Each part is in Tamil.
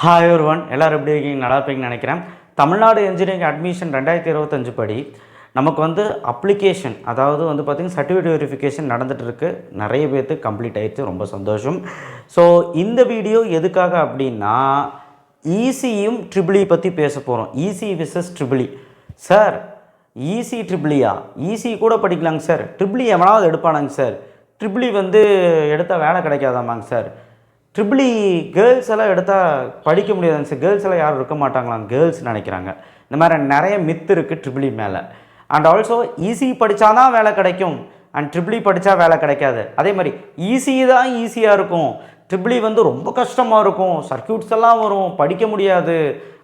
ஹாய் ஒரு ஒன் எல்லோரும் எப்படி இருக்கீங்க நல்லா இருப்பீங்கன்னு நினைக்கிறேன். தமிழ்நாடு இன்ஜினியரிங் அட்மிஷன் ரெண்டாயிரத்தி இருபத்தஞ்சு படி நமக்கு வந்து அப்ளிகேஷன் அதாவது வந்து பார்த்திங்கன்னா சர்டிஃபிகேட் வெரிஃபிகேஷன் நடந்துகிட்ருக்கு நிறைய பேர்த்து கம்ப்ளீட் ஆகிடுச்சு ரொம்ப சந்தோஷம். ஸோ இந்த வீடியோ எதுக்காக அப்படின்னா ஈசியும் ட்ரிபிளி பற்றி பேச போகிறோம் EC versus triple E sir EC ட்ரிபிளியா easy கூட படிக்கலாங்க சார் ட்ரிபிளி e எவனாவது எடுப்பானாங்க சார் ட்ரிபிளி e வந்து எடுத்தால் வேலை கிடைக்காதாமாங்க sir triple E girls e எல்லாம் எடுத்தால் படிக்க முடியாதுங்க சார் கேர்ள்ஸ் எல்லாம் யாரும் இருக்க மாட்டாங்களாம் கேர்ள்ஸ் நினைக்கிறாங்க. இந்த மாதிரி நிறைய மித்து இருக்குது ட்ரிபிளி e மேலே. அண்ட் ஆல்சோ ஈஸி படித்தா தான் வேலை கிடைக்கும். அண்ட் ட்ரிபிளி படித்தா வேலை கிடைக்காது. அதே மாதிரி ஈஸி தான் ஈஸியாக இருக்கும். ட்ரிபிளி வந்து ரொம்ப கஷ்டமாக இருக்கும். சர்க்கியூட்ஸ் எல்லாம் வரும். படிக்க முடியாது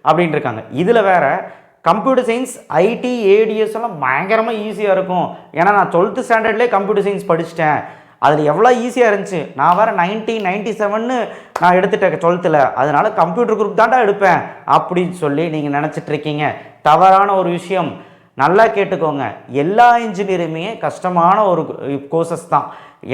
அப்படின்ட்டு இருக்காங்க. இதில் வேறு கம்ப்யூட்டர் சயின்ஸ் ஐடி ஏடிஎஸ் எல்லாம் பயங்கரமாக ஈஸியாக இருக்கும். ஏன்னா நான் டுவெல்த்து ஸ்டாண்டர்ட்லேயே கம்ப்யூட்டர் சயின்ஸ் படிச்சிட்டேன். அதில் எவ்வளோ ஈஸியாக இருந்துச்சு. நான் வேறு நைன்டீன் நைன்டி செவன்னு நான் எடுத்துட்டேன் டுவெல்த்தில் அதனால் கம்ப்யூட்டர் குரூப் தான்டா எடுப்பேன் அப்படின்னு சொல்லி நீங்கள் நினச்சிட்டு இருக்கீங்க. தவறான ஒரு விஷயம். நல்லா கேட்டுக்கோங்க. எல்லா இன்ஜினியரிங்குமே கஷ்டமான ஒரு கோர்சஸ் தான்.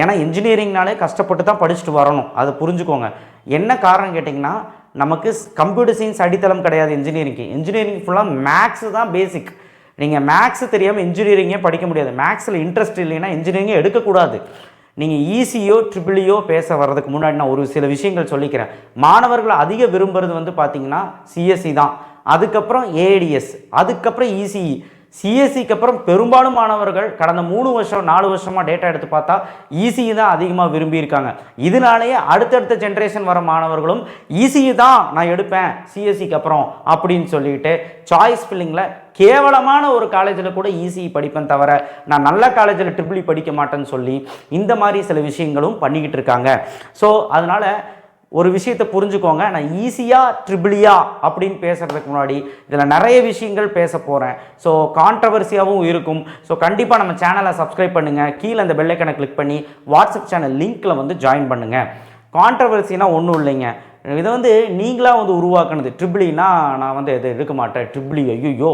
ஏன்னா இன்ஜினியரிங்னாலே கஷ்டப்பட்டு தான் படிச்சுட்டு வரணும். அதை புரிஞ்சுக்கோங்க. என்ன காரணம் கேட்டிங்கன்னா நமக்கு கம்ப்யூட்டர் சயின்ஸ் அடித்தளம் கிடையாது இன்ஜினியரிங்க்கு இன்ஜினியரிங் ஃபுல்லாக மேக்ஸு தான் பேசிக் நீங்கள் மேக்ஸு தெரியாமல் இன்ஜினியரிங்கே படிக்க முடியாது. மேக்ஸில் இன்ட்ரெஸ்ட் இல்லைன்னா இன்ஜினியரிங்கே எடுக்கக்கூடாது. நீங்கள் ஈஸியோ ட்ரிபிளியோ பேச வர்றதுக்கு முன்னாடி நான் ஒரு சில விஷயங்கள் சொல்லிக்கிறேன். மாணவர்கள் அதிக விரும்புறது வந்து பார்த்தீங்கன்னா சிஎஸ்சி தான். அதுக்கப்புறம் ஏடிஎஸ் அதுக்கப்புறம் இசிஇ சிஎஸ்சிக்கு அப்புறம் பெரும்பாலும் மாணவர்கள் கடந்த மூணு வருஷம் நாலு வருஷமாக டேட்டா எடுத்து பார்த்தா ஈஸியை தான் அதிகமாக விரும்பியிருக்காங்க இதனாலேயே அடுத்தடுத்த ஜென்ரேஷன் வர மாணவர்களும் ஈஸியை தான் நான் எடுப்பேன் சிஎஸ்சிக்கு அப்புறம் அப்படின்னு சொல்லிட்டு சாய்ஸ் ஃபில்லிங்கில் கேவலமான ஒரு காலேஜில் கூட ஈஸி படிப்பேன் தவிர நான் நல்ல காலேஜில் ட்ரிபிளி படிக்க மாட்டேன்னு சொல்லி இந்த மாதிரி சில விஷயங்களும் பண்ணிக்கிட்டு இருக்காங்க. ஸோ அதனால் ஒரு விஷயத்தை புரிஞ்சுக்கோங்க. நான் ஈஸியாக ட்ரிபிளியா அப்படின்னு பேசுகிறதுக்கு முன்னாடி இதில் நிறைய விஷயங்கள் பேச போகிறேன் ஸோ கான்ட்ரவர்சியாகவும் இருக்கும். ஸோ கண்டிப்பாக நம்ம சேனலை சப்ஸ்கிரைப் பண்ணுங்கள் கீழே அந்த பெல்லைக்கனை கிளிக் பண்ணி வாட்ஸ்அப் சேனல் லிங்க்கில் வந்து ஜாயின் பண்ணுங்கள் கான்ட்ரவர்சினா ஒன்றும் இல்லைங்க. இதை வந்து நீங்களாக வந்து உருவாக்குனது. ட்ரிபிளினா நான் வந்து எது எடுக்க மாட்டேன். ட்ரிபிளி ஐயோ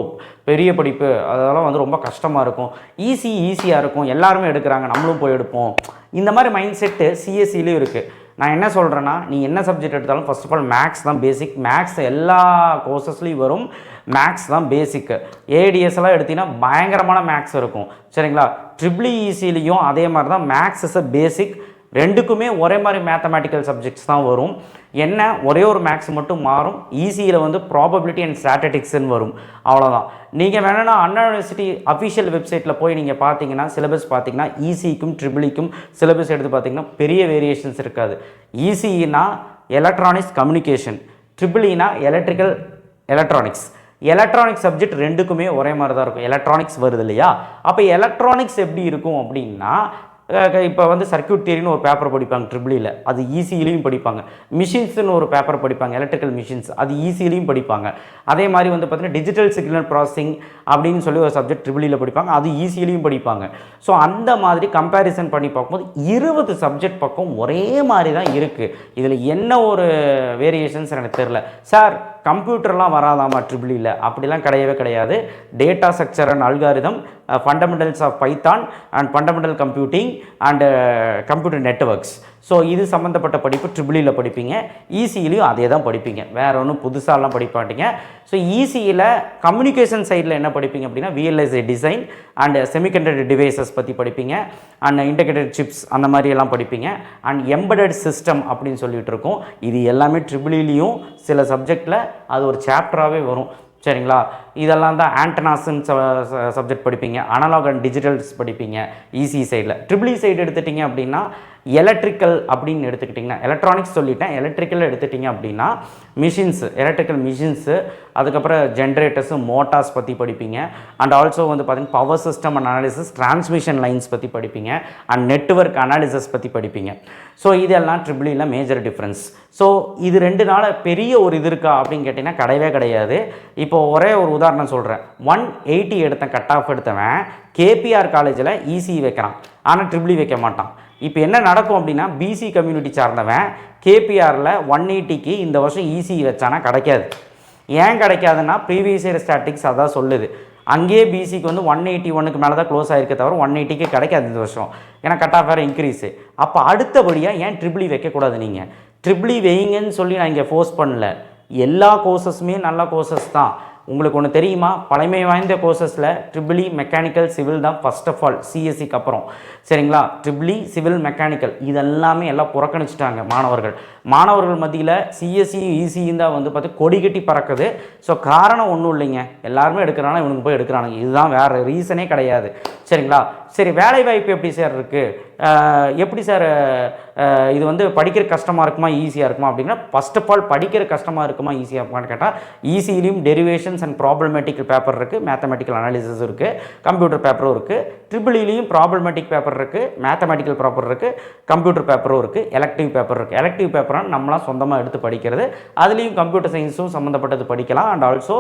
பெரிய படிப்பு. அதெல்லாம் வந்து ரொம்ப கஷ்டமாக இருக்கும். ஈஸி ஈஸியாக இருக்கும். எல்லாருமே எடுக்கிறாங்க. நம்மளும் போய் எடுப்போம். இந்த மாதிரி மைண்ட் செட்டு சிஎஸ்சிலையும் இருக்குது நான் என்ன சொல்கிறேன்னா நீ என்ன சப்ஜெக்ட் எடுத்தாலும் ஃபர்ஸ்ட் ஆஃப் ஆல் மேக்ஸ் தான் பேசிக் மேக்ஸ் எல்லா கோர்சஸ்லேயும் வரும். மேக்ஸ் தான் பேசிக்கு ஏடிஎஸ் எல்லாம் எடுத்தீங்கன்னா பயங்கரமான மேக்ஸ் இருக்கும். சரிங்களா? ட்ரிபிள் இசிலையும் அதே மாதிரி தான் மேக்ஸ் இஸ் அ பேசிக் ரெண்டுக்குமே ஒரே மாதிரி மேத்தமேட்டிக்கல் சப்ஜெக்ட்ஸ் தான் வரும். என்ன? ஒரே ஒரு மேக்ஸ் மட்டும் மாறும். ஈஸியில் வந்து ப்ராபபிலிட்டி அண்ட் ஸ்டாட்டிக்ஸ்ன்னு வரும். அவ்வளோதான் நீங்கள் வேணும்னா அண்ணா யூனிவர்சிட்டி அஃபிஷியல் வெப்சைட்டில் போய் நீங்கள் பார்த்தீங்கன்னா சிலபஸ் பார்த்தீங்கன்னா ஈசிக்கும் ட்ரிபிளிக்கும் e சிலபஸ் எடுத்து பார்த்தீங்கன்னா பெரிய வேரியேஷன்ஸ் இருக்காது. ஈசினா எலக்ட்ரானிக்ஸ் கம்யூனிகேஷன் ட்ரிபிளினா எலக்ட்ரிக்கல் எலக்ட்ரானிக்ஸ் எலக்ட்ரானிக்ஸ் சப்ஜெக்ட் ரெண்டுக்குமே ஒரே மாதிரி தான் இருக்கும். எலக்ட்ரானிக்ஸ் வருது இல்லையா? அப்போ எலக்ட்ரானிக்ஸ் எப்படி இருக்கும் அப்படின்னா இப்போ வந்து சர்க்கியூட் தியரின்னு ஒரு பேப்பர் படிப்பாங்க ட்ரிபிளியில் e அது ஈஸியிலையும் படிப்பாங்க. மிஷின்ஸ்னு ஒரு பேப்பர் படிப்பாங்க எலக்ட்ரிக்கல் மிஷின்ஸ் அது ஈஸியிலையும் படிப்பாங்க. அதே மாதிரி வந்து பார்த்திங்கன்னா டிஜிட்டல் சிக்னல் ப்ராசஸிங் அப்படின்னு சொல்லி ஒரு சப்ஜெக்ட் ட்ரிபிளியில் படிப்பாங்க. அது ஈஸியிலையும் படிப்பாங்க. ஸோ அந்த மாதிரி கம்பேரிசன் பண்ணி பார்க்கும்போது இருபது சப்ஜெக்ட் பக்கம் ஒரே மாதிரி தான் இருக்குது இதில் என்ன ஒரு வேரியேஷன்ஸ் எனக்கு தெரில சார் கம்ப்யூட்டர்லாம் வராதாமா ட்ரிபிளியில் அப்படிலாம் கிடையவே கிடையாது. Data structure and algorithm fundamentals of Python and fundamental computing and computer networks so இது சம்மந்தப்பட்ட படிப்பு ட்ரிபிளியில் e படிப்பீங்க. ஈசியிலையும் அதே தான் படிப்பீங்க. வேறு ஒன்றும் புதுசாலாம் படிப்பாட்டிங்க ஸோ ஈசியில் கம்யூனிகேஷன் சைடில் என்ன படிப்பீங்க அப்படின்னா VLSI design and semiconductor devices பற்றி படிப்பீங்க. அண்ட் இன்டகிரேட்டட் சிப்ஸ் அந்த மாதிரியெல்லாம் படிப்பீங்க. அண்ட் எம்படட் சிஸ்டம் அப்படின்னு சொல்லிட்டு இருக்கோம். இது எல்லாமே ட்ரிபிளிலையும் சில சப்ஜெக்டில் அது ஒரு சாப்டராகவே வரும். சரிங்களா? இதெல்லாம் தான் ஆண்டனாஸ்ன்னு சப்ஜெக்ட் படிப்பீங்க. அனலாக் அண்ட் டிஜிட்டல்ஸ் படிப்பீங்க. இசி சைடில் ட்ரிபிள் இ e சைடு எடுத்துட்டிங்க அப்படின்னா எலக்ட்ரிக்கல் அப்படின்னு எடுத்துக்கிட்டிங்கன்னா எலக்ட்ரானிக்ஸ் சொல்லிட்டேன். எலக்ட்ரிக்கல் எடுத்துட்டிங்க அப்படின்னா மிஷின்ஸ் எலக்ட்ரிக்கல் மிஷின்ஸு அதுக்கப்புறம் ஜென்ரேட்டர்ஸு மோட்டார்ஸ் பற்றி படிப்பீங்க. அண்ட் ஆல்சோ வந்து பார்த்திங்கன்னா power system and analysis transmission lines பற்றி படிப்பீங்க. அண்ட் நெட்ஒர்க் அனாலிசிஸ் பற்றி படிப்பீங்க. ஸோ இதெல்லாம் ட்ரிபிளியில் மேஜர் டிஃப்ரென்ஸ் ஸோ இது ரெண்டு நாள் பெரிய ஒரு இது இருக்கா அப்படின்னு கேட்டிங்கன்னா கிடையவே கிடையாது. இப்போ ஒரே ஒரு உதாரணம் சொல்கிறேன் ஒன் எயிட்டி எடுத்தேன் கட் ஆஃப் எடுத்தவன். கேபிஆர் காலேஜில் இசி வைக்கிறான். ஆனால் ட்ரிபிளி e வைக்க மாட்டான். இப்போ என்ன நடக்கும் அப்படின்னா பிசி கம்யூனிட்டி சார்ந்தவன் கேபிஆரில் ஒன் எயிட்டிக்கு இந்த வருஷம் இசி வச்சானா கிடைக்காது. ஏன் கிடைக்காதுன்னா ப்ரீவியஸ் இயர் ஸ்டாட்டிக்ஸ் அதான் சொல்லுது. அங்கேயே பிசிக்கு வந்து ஒன் எயிட்டி ஒன்றுக்கு மேலே தான் க்ளோஸ் ஆகிருக்க தவிர ஒன் எயிட்டிக்கு கிடைக்காது இந்த வருஷம். ஏன்னா கட் ஆஃப் வேறு இன்க்ரீஸு அப்போ அடுத்தபடியாக ஏன் ட்ரிபிளி e வைக்கக்கூடாது நீங்கள் ட்ரிபிளி e வைங்கன்னு சொல்லி நான் இங்கே ஃபோர்ஸ் பண்ணல. எல்லா கோர்சஸுமே நல்ல கோர்சஸ் தான். உங்களுக்கு ஒன்று தெரியுமா? பழமை வாய்ந்த கோர்சஸில் ட்ரிபிளி மெக்கானிக்கல் சிவில் தான் ஃபர்ஸ்ட் ஆஃப் ஆல் சிஎஸ்சிக்கு அப்புறம். சரிங்களா? ட்ரிபிளி சிவில் மெக்கானிக்கல் இதெல்லாமே எல்லாம் புறக்கணிச்சிட்டாங்க மாணவர்கள். மாணவர்கள் மத்தியில் சிஎஸ்சி ஈசியும் தான் வந்து பார்த்து கொடி கட்டி பறக்குது. ஸோ காரணம் ஒன்றும் இல்லைங்க. எல்லாருமே எடுக்கிறானா இவனுக்கு போய் எடுக்கிறானுங்க. இதுதான் வேறு ரீசனே கிடையாது. சரிங்களா? சரி வேலை வாய்ப்பு எப்படி சார் இருக்குது எப்படி சார் இது வந்து படிக்கிற கஷ்டமாக இருக்குமா ஈஸியாக இருக்குமா அப்படின்னா ஃபஸ்ட் ஆஃப் ஆல் படிக்கிற கஷ்டமாக இருக்குமா ஈஸியாக இருக்குமான்னு கேட்டால் ஈஸியிலையும் டெரிவேஷன்ஸ் அண்ட் ப்ராப்ளமேட்டிக்கல் பேப்பர் இருக்குது மேத்தமெட்டிக்கல் அனாலிசிஸ் இருக்குது கம்ப்யூட்டர் பேப்பரும் இருக்குது ட்ரிபிளிலையும் ப்ராப்ளமேட்டிக் பேப்பர் இருக்குது மேத்தமெட்டிக்கல் பேப்பர் இருக்குது கம்ப்யூட்டர் பேப்பரும் இருக்குது எலக்டிவ் பேப்பர் இருக்குது எலக்டிவ் பேப்பர்னால் நம்மளாம் சொந்தமாக எடுத்து படிக்கிறது. அதுலேயும் கம்ப்யூட்டர் சயின்ஸும் சம்மந்தப்பட்டது படிக்கலாம். அண்ட் ஆல்சோ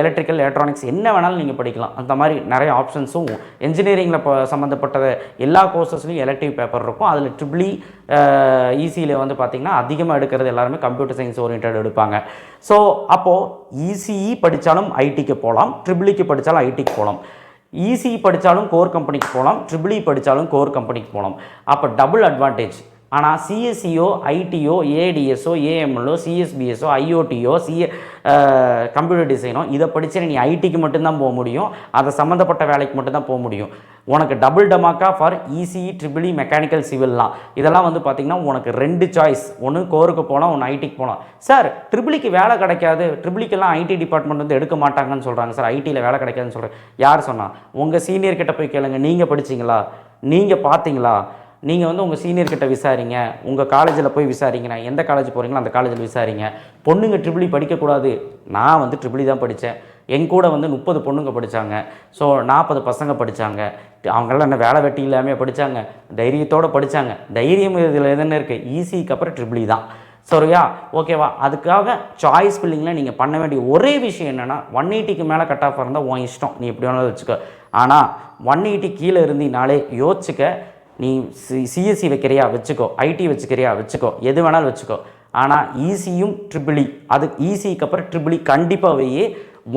எலக்ட்ரிக்கல் எலக்ட்ரானிக்ஸ் என்ன வேணாலும் நீங்கள் படிக்கலாம். அந்த மாதிரி நிறைய ஆப்ஷன்ஸும் இன்ஜினியரிங்கில் இப்போ சம்மந்தப்பட்ட எல்லா கோர்சஸ்லையும் எலக்டிவ் பேப்பர் இருக்கும். அதில் ட்ரிபிளி ஈஸியில் வந்து பார்த்திங்கன்னா அதிகமாக எடுக்கிறது எல்லாருமே கம்ப்யூட்டர் சயின்ஸ் ஓரியன்ட் எடுப்பாங்க. ஸோ அப்போது இசிஇ படித்தாலும் ஐடிக்கு போகலாம் ட்ரிபிளிக்கு படித்தாலும் ஐடிக்கு போகலாம் இசிஇ படித்தாலும் கோர் கம்பெனிக்கு போகலாம் ட்ரிபிளி படித்தாலும் கோர் கம்பெனிக்கு போகலாம் அப்போ டபுள் e அட்வான்டேஜ் ஆனால் சிஎஸ்சியோ ஐடியோ ஏடிஎஸ்ஓ ஏஎம்எல்ஓ சிஎஸ்பிஎஸ்ஓ ஐஓடியோ சிஏ கம்ப்யூட்டர் டிசைனோ இதை படித்து நீ ஐடிக்கு மட்டும்தான் போக முடியும். அதை சம்மந்தப்பட்ட வேலைக்கு மட்டும்தான் போக முடியும். உனக்கு double dhamaka for ECE triple E mechanical சிவில்லாம் இதெல்லாம் வந்து பார்த்திங்கன்னா உனக்கு ரெண்டு சாய்ஸ் ஒன்று கோருக்கு போனால் ஒன்று ஐடிக்கு போகலாம் சார் ட்ரிபிளிக்கு e வேலை கிடைக்காது. ட்ரிபிளிக்கெல்லாம் ஐடி டிபார்ட்மெண்ட் வந்து எடுக்க மாட்டாங்கன்னு சொல்கிறாங்க சார் ஐடியில் வேலை கிடைக்காதுன்னு சொல்கிறேன் யார் சொன்னால் உங்கள் சீனியர் கிட்ட போய் கேளுங்க. நீங்கள் படிச்சீங்களா? நீங்கள் பார்த்தீங்களா? நீங்கள் வந்து உங்கள் சீனியர்கிட்ட விசாரிங்க. உங்கள் காலேஜில் போய் விசாரிங்க. நான் எந்த காலேஜ் போகிறீங்களோ அந்த காலேஜில் விசாரிங்க. பொண்ணுங்க ட்ரிபிளி e படிக்கக்கூடாது. நான் வந்து ட்ரிபிளி e தான் படித்தேன் என் கூட வந்து முப்பது பொண்ணுங்க படித்தாங்க ஸோ நாற்பது பசங்க படித்தாங்க அவங்களாம் என்ன வேலை வெட்டி இல்லாமல் படித்தாங்க தைரியத்தோடு படித்தாங்க தைரியம் இதில் எதுன்னு இருக்குது ஈஸிக்கு அப்புறம் ட்ரிபிளி தான். சரியா? ஓகேவா அதுக்காக சாய்ஸ் ஃபில்லிங்கில் நீங்கள் பண்ண வேண்டிய ஒரே விஷயம் என்னென்னா ஒன் எயிட்டிக்கு மேலே கட் ஆஃப் இருந்தால் உன் இஷ்டம். நீ எப்படி வேணாலும் வச்சுக்கோ. ஆனால் ஒன் எயிட்டி கீழே இருந்தீனாலே யோசிச்சுக்க நீ சி சிஎஸ்சி வைக்கிறியா? வச்சுக்கோ. ஐடி வச்சுக்கிறியா? வச்சுக்கோ. எது வேணாலும் வச்சுக்கோ. ஆனால் ஈசியும் ட்ரிபிளி e. அது ஈசிக்கு அப்புறம் ட்ரிபிளி கண்டிப்பாகவே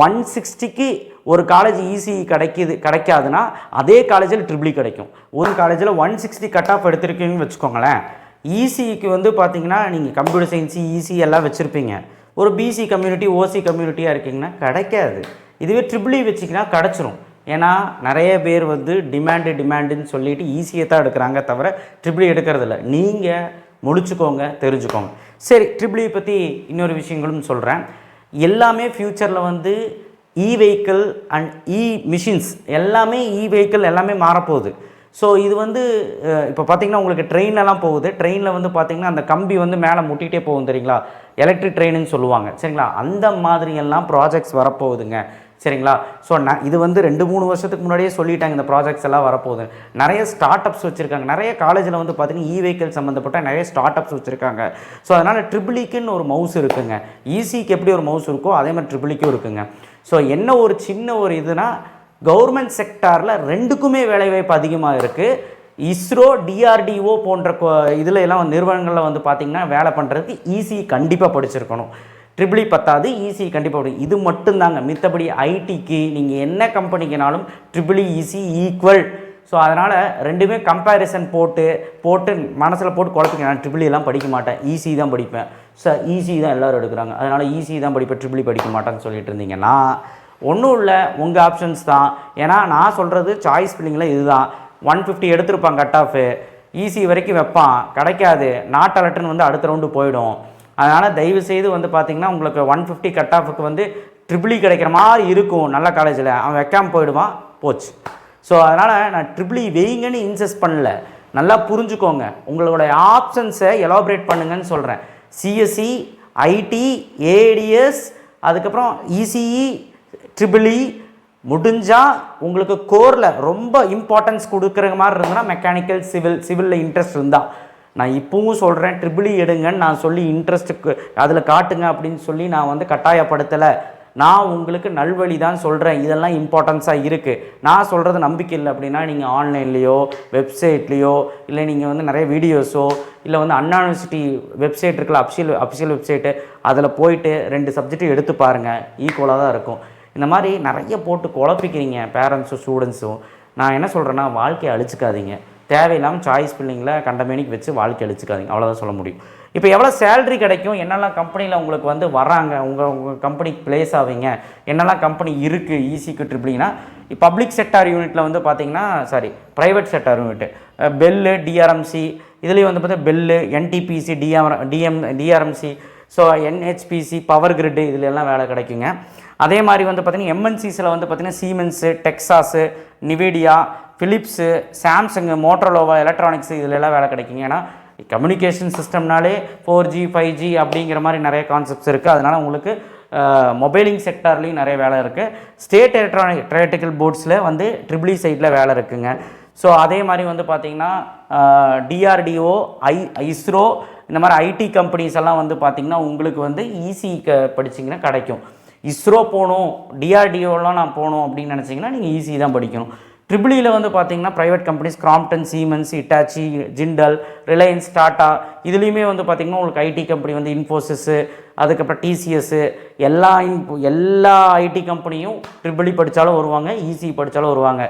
ஒன் சிக்ஸ்டிக்கு ஒரு காலேஜ் ஈசி கிடைக்கிது கிடைக்காதுன்னா அதே காலேஜில் ட்ரிபிளி கிடைக்கும். ஒரு காலேஜில் ஒன் சிக்ஸ்டி கட் ஆஃப் எடுத்திருக்கீங்கன்னு வச்சுக்கோங்களேன். ஈசிக்கு வந்து பார்த்தீங்கன்னா நீங்கள் கம்ப்யூட்டர் சயின்ஸு ஈசி எல்லாம் வச்சுருப்பீங்க. ஒரு பிசி கம்யூனிட்டி ஓசி கம்யூனிட்டியாக இருக்கீங்கன்னா கிடைக்காது. இதுவே ட்ரிபிளி வச்சிங்கன்னா கிடச்சிரும். ஏன்னா நிறைய பேர் வந்து டிமாண்டு டிமாண்டுன்னு சொல்லிட்டு ஈஸியாக தான் எடுக்கிறாங்க தவிர ட்ரிபிள் e எடுக்கிறதில்ல நீங்கள் முடிச்சுக்கோங்க தெரிஞ்சுக்கோங்க. சரி ட்ரிபிளி e பற்றி இன்னொரு விஷயங்களும் சொல்கிறேன் எல்லாமே ஃப்யூச்சரில் வந்து E vehicle and E machines எல்லாமே இ வெஹிக்கிள் எல்லாமே மாறப்போகுது. ஸோ இது வந்து இப்போ பார்த்தீங்கன்னா உங்களுக்கு ட்ரெயின்லலாம் போகுது. ட்ரெயினில் வந்து பார்த்தீங்கன்னா அந்த கம்பி வந்து மேலே முட்டிகிட்டே போகும் தெரியுங்களா? எலக்ட்ரிக் ட்ரெயினுன்னு சொல்லுவாங்க. சரிங்களா? அந்த மாதிரியெல்லாம் ப்ராஜெக்ட்ஸ் வரப்போகுதுங்க. சரிங்களா? ஸோ ந இது வந்து ரெண்டு மூணு வருஷத்துக்கு முன்னாடியே சொல்லிட்டாங்க இந்த ப்ராஜெக்ட்ஸ் எல்லாம் வரப்போகுது நிறைய ஸ்டார்ட் அப்ஸ் வச்சுருக்காங்க. நிறைய காலேஜில் வந்து பார்த்தீங்கன்னா இ வெஹிக்கிள் சம்மந்தப்பட்ட நிறைய ஸ்டார்ட் அப்ஸ் வச்சுருக்காங்க. ஸோ அதனால் ட்ரிபிளிக்குன்னு e ஒரு மவுஸ் இருக்குங்க. ஈசிக்கு எப்படி ஒரு மவுஸ் இருக்கோ அதே மாதிரி ட்ரிபிளிக்கும் e இருக்குங்க. ஸோ என்ன ஒரு சின்ன ஒரு இதுனா கவர்மெண்ட் செக்டாரில் ரெண்டுக்குமே வேலைவாய்ப்பு அதிகமாக இருக்குது இஸ்ரோ டிஆர்டிஓ போன்ற இதில் எல்லாம் நிறுவனங்களில் வந்து பார்த்திங்கன்னா வேலை பண்ணுறதுக்கு ஈஸி கண்டிப்பாக படிச்சிருக்கணும். ட்ரிபிளி e பத்தாது ஈஸி கண்டிப்பாக படி இது மட்டும்தாங்க. மித்தபடி ஐடிக்கு நீங்கள் என்ன கம்பெனிக்குனாலும் triple E EC equal so அதனால் ரெண்டுமே கம்பேரிசன் போட்டு போட்டு மனசில் போட்டு குழப்பிக்க நான் ட்ரிபிள் e படிக்க மாட்டேன். ஈஸி தான் படிப்பேன். சார் ஈஸி தான் எல்லோரும் எடுக்கிறாங்க. அதனால் ஈஸி தான் படிப்பேன். ட்ரிபிள் படிக்க மாட்டேன்னு சொல்லிட்டு இருந்தீங்கன்னா ஒன்றும் இல்லை. உங்கள் ஆப்ஷன்ஸ் தான். ஏன்னா நான் சொல்கிறது சாய்ஸ் ஃபில்லிங்கில் இதுதான். ஒன் ஃபிஃப்டி எடுத்திருப்பான் கட் ஆஃபு ஈஸி வரைக்கும் வைப்பான். கிடைக்காது. நாட் அலர்ட்னு வந்து அடுத்த ரவுண்டு போயிடும். அதனால் தயவு செய்து வந்து பார்த்தீங்கன்னா உங்களுக்கு ஒன் ஃபிஃப்டி கட் ஆஃபுக்கு வந்து ட்ரிபிளி e கிடைக்கிற மாதிரி இருக்கும் நல்ல காலேஜில் அவன் வைக்காமல் போயிடுவான் போச்சு. ஸோ அதனால் நான் ட்ரிபிளி வெயிங்கன்னு இன்சஸ்ட் பண்ணல. நல்லா புரிஞ்சுக்கோங்க. உங்களுடைய ஆப்ஷன்ஸை எலாபரேட் பண்ணுங்கன்னு சொல்கிறேன் சிஎஸ்சி ஐடி ஏடிஎஸ் அதுக்கப்புறம் இசிஇ ட்ரிபிளி முடிஞ்சால் உங்களுக்கு கோரில் ரொம்ப இம்பார்ட்டன்ஸ் கொடுக்குற மாதிரி இருந்ததுன்னா மெக்கானிக்கல் சிவில் சிவிலில் இன்ட்ரெஸ்ட் இருந்தால் நான் இப்பவும் சொல்கிறேன் ட்ரிபிளி e எடுங்கன்னு நான் சொல்லி இன்ட்ரெஸ்ட்டுக்கு அதில் காட்டுங்க அப்படின்னு சொல்லி நான் வந்து கட்டாயப்படுத்தலை. நான் உங்களுக்கு நல்வழி தான் சொல்கிறேன் இதெல்லாம் இம்பார்ட்டன்ஸாக இருக்குது நான் சொல்கிறது நம்பிக்கை இல்லை அப்படின்னா நீங்கள் ஆன்லைன்லேயோ வெப்சைட்லேயோ இல்லை நீங்கள் வந்து நிறைய வீடியோஸோ இல்லை வந்து அண்ணா யூனிவர்சிட்டி வெப்சைட் இருக்குல்ல அஃபிஷியல் அஃபிஷியல் வெப்சைட்டு அதில் போயிட்டு ரெண்டு சப்ஜெக்ட்டும் எடுத்து பாருங்கள் ஈக்குவலாக தான் இருக்கும். இந்த மாதிரி நிறைய போட்டு குழப்பிக்கிறீங்க பேரண்ட்ஸும் ஸ்டூடெண்ட்ஸும் நான் என்ன சொல்கிறேன்னா வாழ்க்கையை அழிச்சிக்காதீங்க. தேவையில்லாமல் சாய்ஸ் பில்லிங்கில் கண்டமேனிக்கு வச்சு வாழ்க்கை அழிச்சிக்காதீங்க. அவ்வளோதான் சொல்ல முடியும். இப்போ எவ்வளோ சேல்ரி கிடைக்கும்? என்னெல்லாம் கம்பெனியில் உங்களுக்கு வந்து வராங்க உங்கள் உங்கள் கம்பெனிக்கு பிளேஸ் ஆவீங்க? என்னெல்லாம் கம்பெனி இருக்குது ஈஸிக்கு ட்ரிபிளினா பப்ளிக் செக்டார் யூனிட்டில் வந்து பார்த்தீங்கன்னா sorry private sector unit BEL டிஆர்எம்சி இதுலேயும் வந்து பார்த்தா bell NTPC TR DM டிஆர்எம்சி so NHPC power grid இதுல எல்லாம் வேலை கிடைக்குங்க. அதே மாதிரி வந்து பார்த்திங்கன்னா எம்என்சிஸில் வந்து பார்த்தீங்கன்னா Siemens Texas Nvidia Philips Samsung மோட்டரோலோவா electronics இதுலெல்லாம் வேலை கிடைக்குங்க. ஏன்னா கம்யூனிகேஷன் சிஸ்டம்னாலே ஃபோர் ஜி ஃபைவ் ஜி அப்படிங்கிற மாதிரி நிறைய கான்செப்ட்ஸ் இருக்குது அதனால் உங்களுக்கு மொபைலிங் செக்டார்லேயும் நிறைய வேலை இருக்குது ஸ்டேட் எலக்ட்ரானிக் ட்ரேட்டிக்கல் போர்ட்ஸில் வந்து ட்ரிபிளி சைடில் வேலை இருக்குங்க. ஸோ அதே மாதிரி வந்து பார்த்திங்கன்னா டிஆர்டிஓ ஐ இஸ்ரோ இந்த மாதிரி ஐடி கம்பெனிஸ் எல்லாம் வந்து பார்த்திங்கன்னா உங்களுக்கு வந்து ஈஸி க படிச்சிங்கன்னா கிடைக்கும். இஸ்ரோ போகணும் டிஆர்டிஓலாம் நான் போகணும் அப்படின்னு நினச்சிங்கன்னா நீங்கள் ஈஸி தான் படிக்கணும். ட்ரிபிளியில் e வந்து பார்த்தீங்கன்னா private companies Crompton Siemens Hitachi Jindal Reliance Tata இதுலேயுமே வந்து பார்த்திங்கன்னா உங்களுக்கு ஐடி கம்பெனி வந்து இன்ஃபோசிஸு அதுக்கப்புறம் டிசிஎஸ்ஸு எல்லா இன்போ எல்லா ஐடி கம்பெனியும் ட்ரிபிளி e படித்தாலும் வருவாங்க இசி படித்தாலும் வருவாங்க.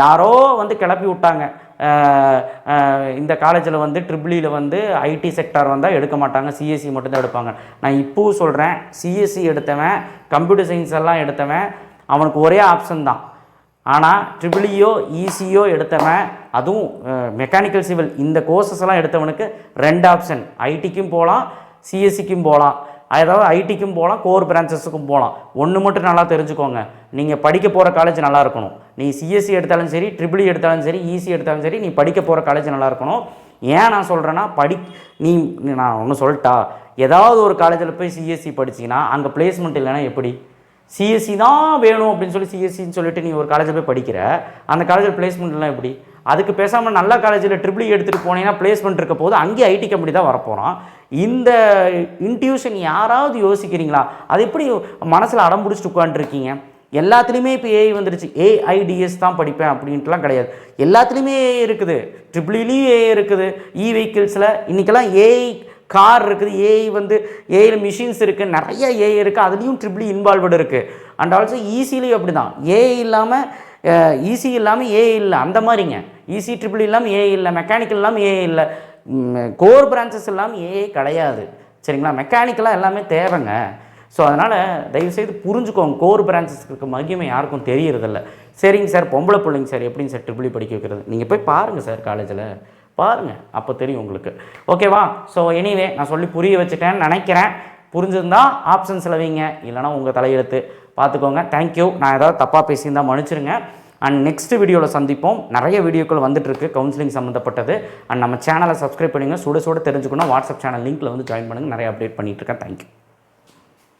யாரோ வந்து கிளப்பி விட்டாங்க. இந்த காலேஜில் வந்து ட்ரிபிளியில் வந்து ஐடி செக்டார் வந்தால் எடுக்க மாட்டாங்க சிஎஸ்சி மட்டும்தான் எடுப்பாங்க. நான் இப்போவும் சொல்கிறேன் சிஎஸ்சி எடுத்தவன் கம்ப்யூட்டர் சயின்ஸ் எல்லாம் எடுத்தவன் அவனுக்கு ஒரே ஆப்ஷன் தான். ஆனால் ட்ரிபிளியோ ஈசியோ எடுத்தவன் அதுவும் மெக்கானிக்கல் சிவில் இந்த கோர்சஸ் எல்லாம் எடுத்தவனுக்கு ரெண்டு ஆப்ஷன் ஐடிக்கும் போகலாம் சிஎஸ்சிக்கும் போகலாம் அதாவது ஐடிக்கும் போகலாம் கோர் பிரான்ச்சஸுக்கும் போகலாம் ஒன்று மட்டும் நல்லா தெரிஞ்சுக்கோங்க. நீங்கள் படிக்க போகிற காலேஜ் நல்லா இருக்கணும். நீ சிஎஸ்சி எடுத்தாலும் சரி ட்ரிபிளி எடுத்தாலும் சரி ஈசி எடுத்தாலும் சரி நீ படிக்க போகிற காலேஜ் நல்லா இருக்கணும். ஏன் நான் சொல்கிறேன்னா படி நீ நான் ஒன்று சொல்லிட்டா. ஏதாவது ஒரு காலேஜில் போய் சிஎஸ்சி படிச்சீங்கன்னா அங்கே பிளேஸ்மெண்ட் இல்லைன்னா எப்படி? சிஎஸ்சி தான் வேணும் அப்படின்னு சொல்லி சிஎஸ்சின்னு சொல்லிட்டு நீ ஒரு காலேஜில் போய் படிக்கிற. அந்த காலேஜில் பிளேஸ்மெண்ட்லாம் எப்படி? அதுக்கு பேசாமல் நல்ல காலேஜில் ட்ரிபிள் e எடுத்துகிட்டு போனீங்கன்னா பிளேஸ்மெண்ட் இருக்க போது அங்கேயே ஐடி கம்பெனி தான் வரப்போகிறான் இந்த இன்ட்யூஷன் யாராவது யோசிக்கிறீங்களா? அது எப்படி மனசில் அடம் பிடிச்சிட்டு உட்காந்துருக்கீங்க எல்லாத்துலேயுமே இப்போ ஏஐ வந்துருச்சு. ஏஐடிஎஸ் தான் படிப்பேன் அப்படின்ட்டுலாம் கிடையாது. எல்லாத்துலேயுமே ஏஐ இருக்குது. ட்ரிபிள்லேயும் ஏஐ இருக்குது. இ வெஹிக்கிள்ஸில் இன்றைக்கெல்லாம் ஏஐ கார் இருக்குது ஏஐ வந்து ஏஐ மிஷின்ஸ் இருக்குது நிறைய ஏஐ இருக்குது அதுலேயும் ட்ரிபிளி இன்வால்வ்டு e இருக்குது அண்ட் ஆல்சோ ஈஸிலையும் அப்படி தான் ஏஐ இல்லாமல் ஈஸி இல்லாமல் ஏஐ இல்லை. அந்த மாதிரிங்க. ஈஸி ட்ரிபிள் இல்லாமல் ஏஐ இல்லை. மெக்கானிக்கல் இல்லாமல் ஏஐ இல்லை. கோர் பிரான்ச்சஸ் இல்லாமல் ஏஐ கிடையாது. சரிங்களா? மெக்கானிக்கலாக எல்லாமே தேவைங்க. ஸோ அதனால் தயவுசெய்து புரிஞ்சுக்கோங்க. கோர் பிரான்ச்சஸ்க்கு இருக்க மகிமை யாருக்கும் தெரியறதில்ல. சரிங்க சார். பொம்பளை பிள்ளைங்க சார். எப்படிங்க சார் ட்ரிபிளி e படிக்க வைக்கிறது? நீங்கள் போய் பாருங்கள் சார் காலேஜில் பாருங்கள் அப்போ தெரியும் உங்களுக்கு. ஓகேவா ஸோ எனிவே நான் சொல்லி புரிய வச்சுட்டேன்னு நினைக்கிறேன். புரிஞ்சிருந்தால் ஆப்ஷன்ஸில் வைங்க. இல்லைனா உங்கள் தலையெழுத்து. பார்த்துக்கோங்க. தேங்க்யூ நான் ஏதாவது தப்பாக பேசியிருந்தால் மன்னிச்சிருங்க. அண்ட் நெக்ஸ்ட் வீடியோவில் சந்திப்போம். நிறைய வீடியோக்கள் வந்துட்டுருக்கு. கவுன்சிலிங் சம்மந்தப்பட்டது அண்ட் நம்ம சேனலை சப்ஸ்கிரைப் பண்ணுங்கள் சுட சுட தெரிஞ்சுக்கணும். வாட்ஸ்அப் சேனல் லிங்க்கில் வந்து ஜாயின் பண்ணுங்கள் நிறைய அப்டேட் பண்ணிகிட்டு இருக்கேன் தேங்க்யூ